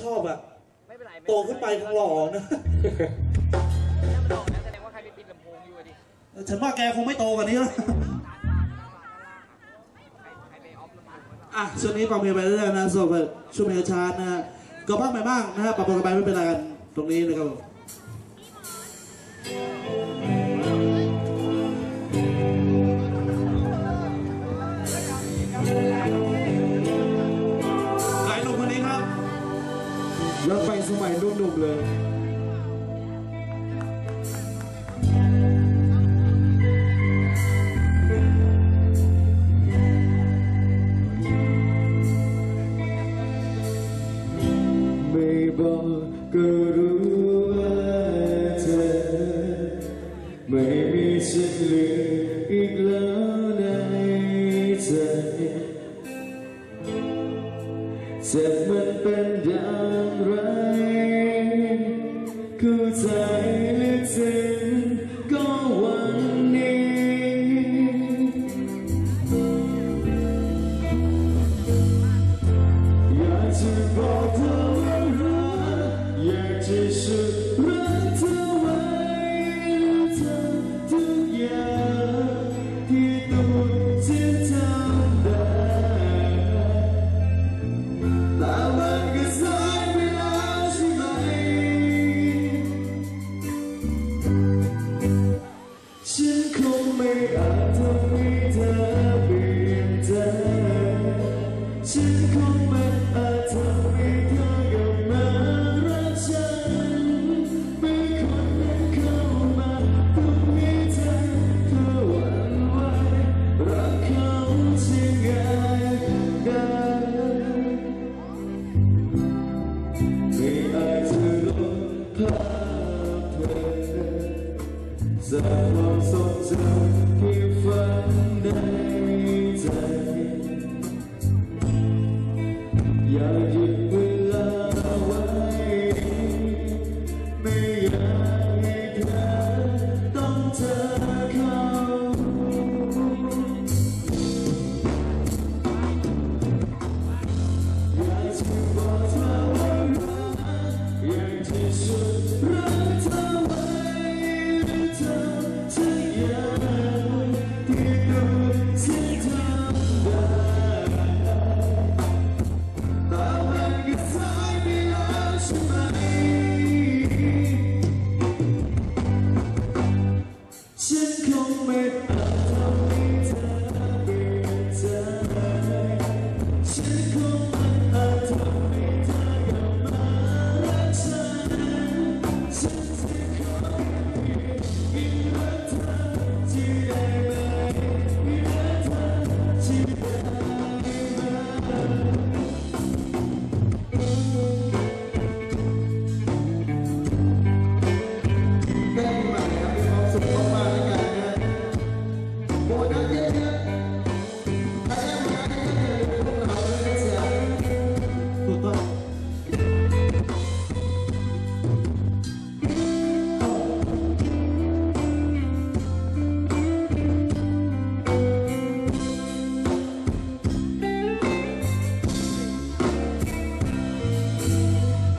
ชอบอะไม่เป็นไรโตขึ้นไปคงหล่อนะ ถ้ามันออกนะแสดว่าใครไปปิดลำโพงอยู่ดิฉันว่าแกคงไม่โตกว่านี้แล้วอะอะช่วงนี้ปรับเพลงไปเรื่อยนะสำหรับช่วงเพลงชาร์ตนะก็บ้างไปบ้างนะฮะปรับตันไปไม่เป็นไรกันตรงนี้นะครับ เลย ไม่บอกก็รู้ว่าเธอ ไม่มีฉันเหลีกแล้วในใจ Seven penjara 刻在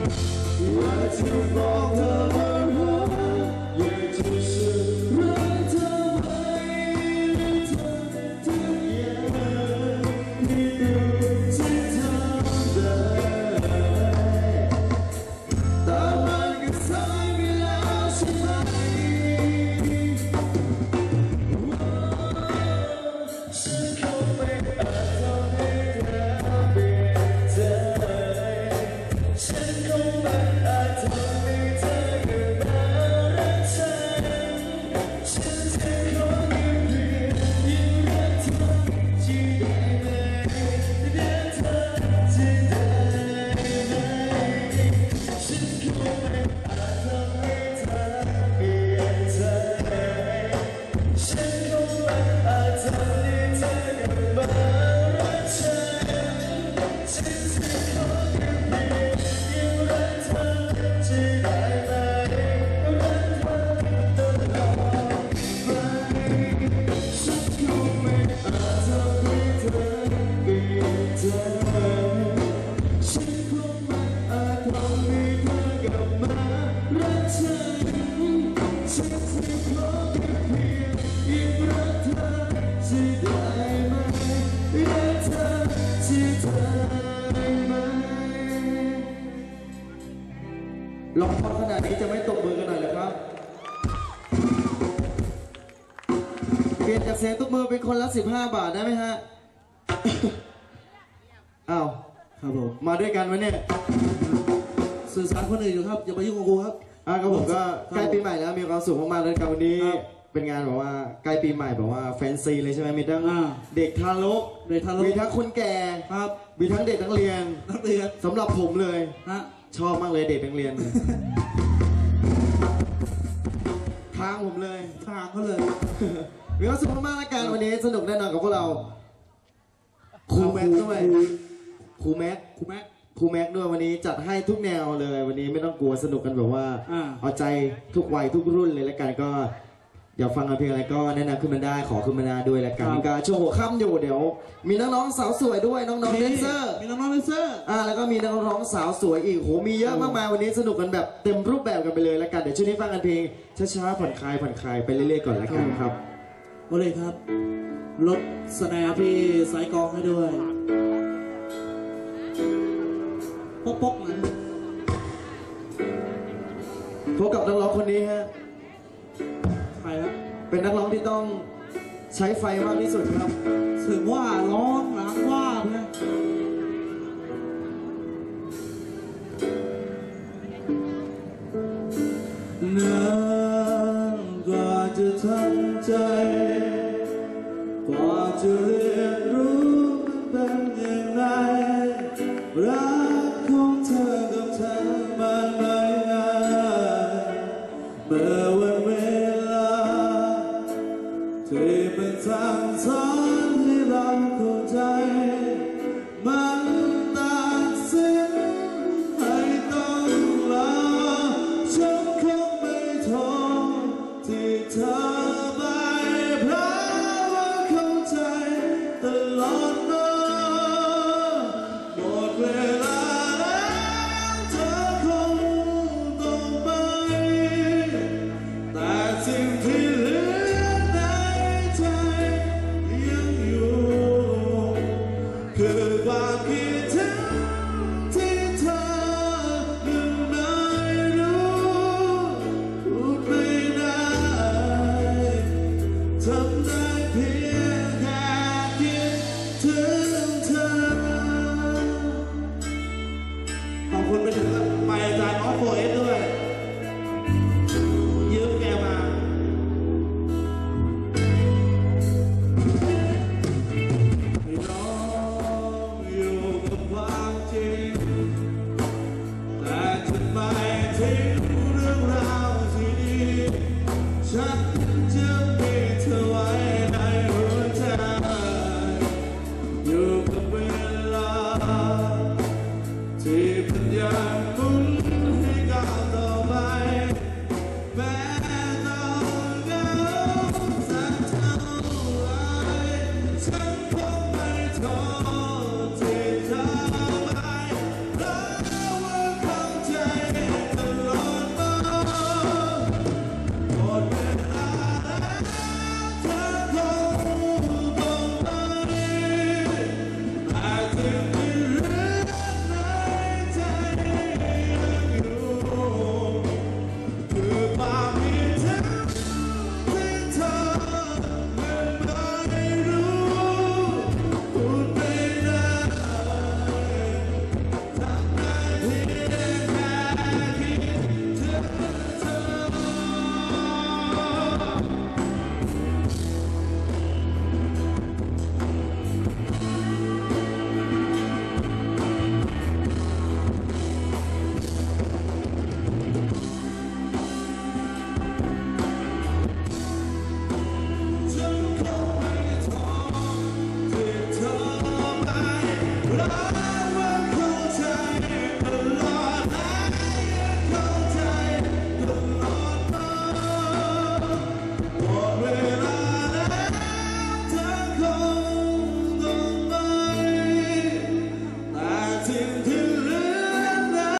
Let's move on. the ร้อขนาดนี้จะไม่ตบมือกันหน่อยหรอครับ เปลี่ยนจากเสียงตบมือเป็นคนละ 15 บาทได้ไหมฮะ อ้าว ครับผม มาด้วยกันวะเนี่ย สื่อสารคนอื่นอยู่ครับ อย่าไปยุ่งกับกูครับ อะครับผมก็ใกล้ปีใหม่แล้วมีความสุขมากๆเลยครับวันนี้เป็นงานแบบว่าใกล้ปีใหม่แบบว่าแฟนซีเลยใช่ไหมมีทั้งเด็กทารกเด็กทารกมีทั้งคนแก่ครับ มีทั้งเด็กนักเรียนนักเรียนสำหรับผมเลยนะ ชอบมากเลยเด็กนักเรียนเนี่ยทางผมเลย ทางเขาเลยมีความสุขมากๆแล้วกันวันนี้สนุกแน่นอนกับพวกเราครูแม็กซ์ด้วยครูแม็กซ์ครูแม็กครูแม็กซ์ด้วยวันนี้จัดให้ทุกแนวเลย วันนี้ไม่ต้องกลัวสนุกกันแบบว่า อ่า เอาใจทุกวัยทุกรุ่นเลยแล้วกันก็ อยากฟังกันเพลงอะไรก็แนะนำขึ้นมาได้ขอขึ้นมาได้ด้วยแล้วกันก็ช่วงหัวค่ำอยู่เดี๋ยว มีน้องๆสาวสวยด้วยน้องๆแดนเซอร์มีน้องๆแดนเซอร์อ่าแล้วก็มีนักร้องสาวสวยอีกโหมีเยอะมากมายวันนี้สนุกกันแบบเต็มรูปแบบกันไปเลยแล้วกันเดี๋ยวช่วงนี้ฟังกันเพลงช้าๆผ่อนคลายผ่อนคลายไปเรื่อยๆก่อนแล้วกันครับโอเลยครับลดสแนร์พี่สายกลองให้ด้วยป๊อกป๊อกๆหนะพบกับนักร้องคนนี้ฮะใครครับ เป็นนักร้องที่ต้องใช้ไฟมากที่สุดครับ ถึงว่าร้องหลังว่าเพื่อนานกว่าจะทำใจ กว่าจะเรียนรู้มันเป็นอย่างไรรัก